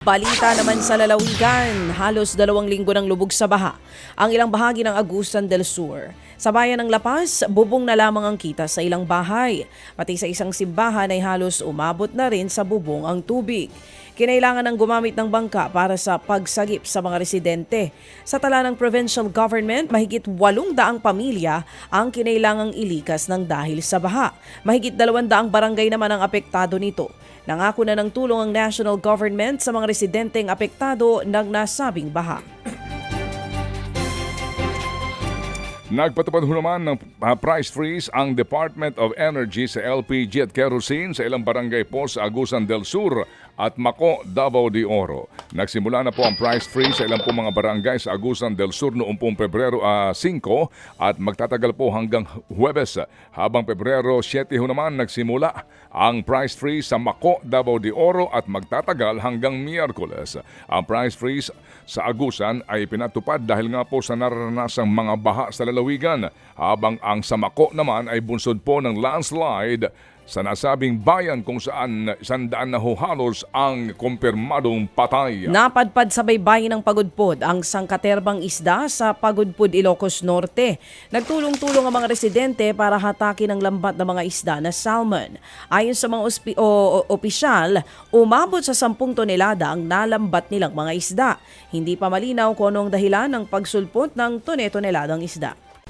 Balita naman sa lalawigan, halos dalawang linggo ng lubog sa baha ang ilang bahagi ng Agusan del Sur. Sa bayan ng Lapas, bubong na lamang ang kita sa ilang bahay. Pati sa isang simbahan ay halos umabot na rin sa bubong ang tubig. Kinailangan ng gumamit ng bangka para sa pagsagip sa mga residente. Sa tala ng provincial government, mahigit 800 pamilya ang kinailangang ilikas ng dahil sa baha. Mahigit 200 barangay naman ang apektado nito. Nangako na ng tulong ang national government sa mga residenteng apektado ng nasabing baha. Nagpatupad ho naman ng uh, price freeze ang Department of Energy sa LPG at kerosene sa ilang barangay po sa Agusan del Sur at Mako, Davao de Oro. Nagsimula na po ang price freeze sa ilang po mga barangay sa Agusan del Sur noong pong Pebrero ah, 5 at magtatagal po hanggang Huwebes. Habang Pebrero 7 ho naman nagsimula ang price freeze sa Mako, Davao de Oro at magtatagal hanggang Miyerkules. Ang price freeze sa Agusan ay pinatupad dahil nga po sa naranasang mga baha sa lalawigan habang ang sa Mako naman ay bunsod po ng landslide sa nasabing bayan kung saan sandaan na ho ang kumpirmadong patay. Napadpad sa baybayin ng Pagudpod ang sangkaterbang isda sa Pagudpod, Ilocos Norte. Nagtulong-tulong ang mga residente para hatakin ang lambat ng mga isda na salmon. Ayon sa mga ospi- o- o- opisyal, umabot sa 10 tonelada ang nalambat nilang mga isda. Hindi pa malinaw kung anong dahilan ng pagsulpot ng tone-toneladang isda.